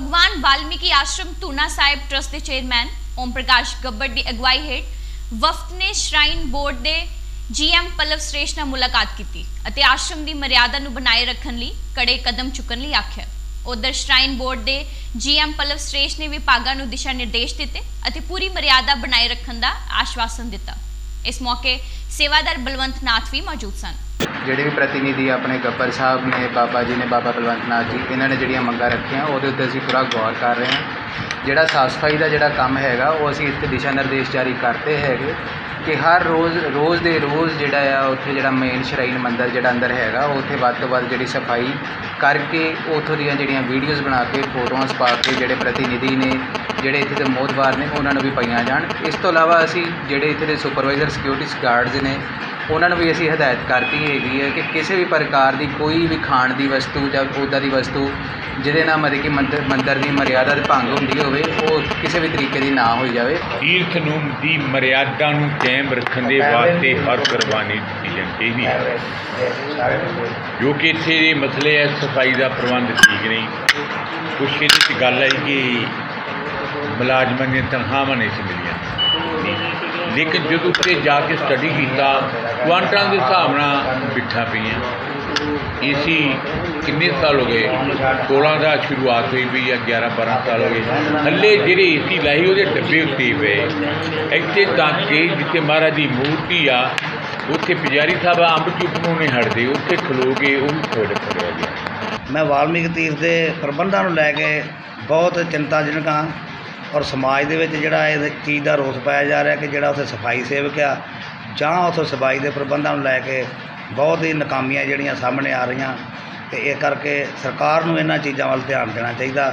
ਭਗਵਾਨ ਵਾਲਮੀਕੀ ਆਸ਼ਰਮ ਧੂਨਾ ਸਾਹਿਬ ਟਰਸਟ ਦੇ ਚੇਅਰਮੈਨ ਓਮ ਪ੍ਰਕਾਸ਼ ਗੱਬੜ ਦੀ ਅਗਵਾਈ ਹੇਠ ਵਫਦ ਨੇ ਸ਼ਰਾਈਨ ਬੋਰਡ ਦੇ ਜੀਐਮ ਪਲਵ ਸ੍ਰੇਸ਼ ਨਾਲ ਮੁਲਾਕਾਤ ਕੀਤੀ ਅਤੇ ਆਸ਼ਰਮ ਦੀ ਮਰਿਆਦਾ ਨੂੰ ਬਣਾਏ ਰੱਖਣ ਲਈ ਕੜੇ ਕਦਮ ਚੁੱਕਣ ਲਈ ਆਖਿਆ ਉਧਰ ਸ਼ਰਾਈਨ ਬੋਰਡ ਦੇ ਜੀਐਮ ਪਲਵ ਸ੍ਰੇਸ਼ ਨੇ ਵਿਭਾਗਾਂ ਨੂੰ ਦਿਸ਼ਾ ਨਿਰਦੇਸ਼ ਦਿੱਤੇ ਅਤੇ ਪੂਰੀ ਮਰਿਆਦਾ ਬਣਾਏ ਰੱਖਣ ਦਾ ਆਸ਼ਵਾਸਨ ਦਿੱਤਾ ਇਸ ਮੌਕੇ ਸੇਵਾਦਾਰ ਬਲਵੰਤ ਨਾਥ ਵੀ ਮੌਜੂਦ ਸਨ ਜਿਹੜੇ ਵੀ ਪ੍ਰਤੀਨਿਧੀ ਆਪਣੇ ਗੱਬਰ ਸਾਹਿਬ ਨੇ, ਬਾਬਾ ਜੀ ਨੇ, ਬਾਬਾ ਬਲਵੰਤ ਨਾਥ ਜੀ, ਇਹਨਾਂ ਨੇ ਜਿਹੜੀਆਂ ਮੰਗਾਂ ਰੱਖੀਆਂ, ਉਹਦੇ ਉੱਤੇ ਅਸੀਂ ਪੂਰਾ ਗੌਰ ਕਰ ਰਹੇ ਹਾਂ। ਜਿਹੜਾ ਸਾਫ਼ ਸਫ਼ਾਈ ਦਾ ਜਿਹੜਾ ਕੰਮ ਹੈਗਾ, ਉਹ ਅਸੀਂ ਇੱਥੇ ਦਿਸ਼ਾ ਨਿਰਦੇਸ਼ ਜਾਰੀ ਕਰਤੇ ਹੈਗੇ ਕਿ ਹਰ ਰੋਜ਼ ਰੋਜ਼ ਦੇ ਰੋਜ਼ ਜਿਹੜਾ ਆ, ਉੱਥੇ ਜਿਹੜਾ ਮੇਨ ਸ਼ਰਾਈਨ ਮੰਦਰ ਜਿਹੜਾ ਅੰਦਰ ਹੈਗਾ ਉੱਥੇ ਵੱਧ ਤੋਂ ਵੱਧ ਜਿਹੜੀ ਸਫ਼ਾਈ ਕਰਕੇ ਉੱਥੋਂ ਦੀਆਂ ਜਿਹੜੀਆਂ ਵੀਡੀਓਜ਼ ਬਣਾ ਕੇ ਫੋਟੋਆਂ ਪਾ ਕੇ ਜਿਹੜੇ ਪ੍ਰਤੀਨਿਧੀ ਨੇ, ਜਿਹੜੇ ਇੱਥੇ ਦੇ ਮੋਹਤਬਾਰ ਨੇ, ਉਹਨਾਂ ਨੂੰ ਵੀ ਪਾਈਆਂ ਜਾਣ। ਇਸ ਤੋਂ ਇਲਾਵਾ ਅਸੀਂ ਜਿਹੜੇ ਇੱਥੇ ਦੇ ਸੁਪਰਵਾਈਜ਼ਰ ਸਿਕਿਉਰਿਟੀ ਗਾਰਡਸ ਨੇ ਉਹਨਾਂ ਨੂੰ ਵੀ ਅਸੀਂ ਹਦਾਇਤ ਕਰਤੀ ਹੈਗੀ ਹੈ ਕਿ ਕਿਸੇ ਵੀ ਪ੍ਰਕਾਰ ਦੀ ਕੋਈ ਵੀ ਖਾਣ ਦੀ ਵਸਤੂ ਜਾਂ ਉੱਦਾਂ ਦੀ ਵਸਤੂ ਜਿਹਦੇ ਨਾਲ ਮਤਲਬ ਕਿ ਮੰਦਰ ਮੰਦਰ ਦੀ ਮਰਿਆਦਾ ਦੇ ਭੰਗ ਹੁੰਦੀ ਹੋਵੇ ਉਹ ਕਿਸੇ ਵੀ ਤਰੀਕੇ ਦੀ ਨਾ ਹੋਈ ਜਾਵੇ। ਤੀਰਥ ਨੂੰ ਦੀ ਮਰਿਆਦਾ ਨੂੰ ਕਾਇਮ ਰੱਖਣ ਦੇ ਵਾਸਤੇ ਹਰ ਕੁਰਬਾਨੀ ਦਿੱਤੀ ਜਾਂਦੀ ਹੈ। ਜੋ ਕਿ ਇੱਥੇ ਦੇ ਮਸਲੇ ਹੈ ਸਫ਼ਾਈ ਦਾ ਪ੍ਰਬੰਧ ਠੀਕ ਨਹੀਂ। ਕੁਛ ਇਹਦੇ ਗੱਲ ਹੈ ਕਿ ਮੁਲਾਜ਼ਮਾਂ ਦੀਆਂ ਤਨਖਾਹਾਂ ਨਹੀਂ ਸੀ ਮਿਲੀਆਂ। ਲੇਕਿਨ ਜਦੋਂ ਉੱਤੇ ਜਾ ਕੇ ਸਟੱਡੀ ਕੀਤਾ ਕੁਆਂਟਲਾਂ ਦੇ ਹਿਸਾਬ ਨਾਲ ਬਿੱਠਾ ਪਈਆਂ ਏਸੀ ਕਿੰਨੇ ਸਾਲ ਹੋ ਗਏ? 16 ਦਾ ਸ਼ੁਰੂਆਤ ਹੋਈ ਵੀ ਆ 11 12 ਸਾਲ ਹੋ ਗਏ। ਥੱਲੇ ਜਿਹੜੇ ਏਸੀ ਲਾਈ, ਉਹਦੇ ਡੱਬੇ ਉੱਤੇ ਪਏ। ਇੱਥੇ ਤਾਂ ਕਿ ਜਿੱਥੇ ਮਹਾਰਾਜ ਦੀ ਮੂਰਤੀ ਆ, ਉੱਥੇ ਪੁਜਾਰੀ ਸਾਹਿਬ ਅੰਬ ਚੁੱਪ ਨੂੰ ਨਹੀਂ ਹਟਦੇ। ਉੱਥੇ ਖਲੋ ਕੇ ਉਹ ਵੀ ਥੋੜੇ ਫੜਿਆ ਗਿਆ ਮੈਂ ਵਾਲਮੀਕ ਤੀਰਥ ਦੇ ਪ੍ਰਬੰਧਾਂ ਨੂੰ ਲੈ ਕੇ ਬਹੁਤ ਚਿੰਤਾਜਨਕ ਹਾਂ। ਔਰ ਸਮਾਜ ਦੇ ਵਿੱਚ ਜਿਹੜਾ ਇਹ ਚੀਜ਼ ਦਾ ਰੋਸ ਪਾਇਆ ਜਾ ਰਿਹਾ ਕਿ ਜਿਹੜਾ ਉੱਥੇ ਸਫ਼ਾਈ ਸੇਵਕ ਆ, ਜਾਂ ਉੱਥੇ ਸਫ਼ਾਈ ਦੇ ਪ੍ਰਬੰਧਾਂ ਨੂੰ ਲੈ ਕੇ ਬਹੁਤ ਹੀ ਨਾਕਾਮੀਆਂ ਜਿਹੜੀਆਂ ਸਾਹਮਣੇ ਆ ਰਹੀਆਂ ਅਤੇ ਇਹ ਕਰਕੇ ਸਰਕਾਰ ਨੂੰ ਇਹਨਾਂ ਚੀਜ਼ਾਂ ਵੱਲ ਧਿਆਨ ਦੇਣਾ ਚਾਹੀਦਾ।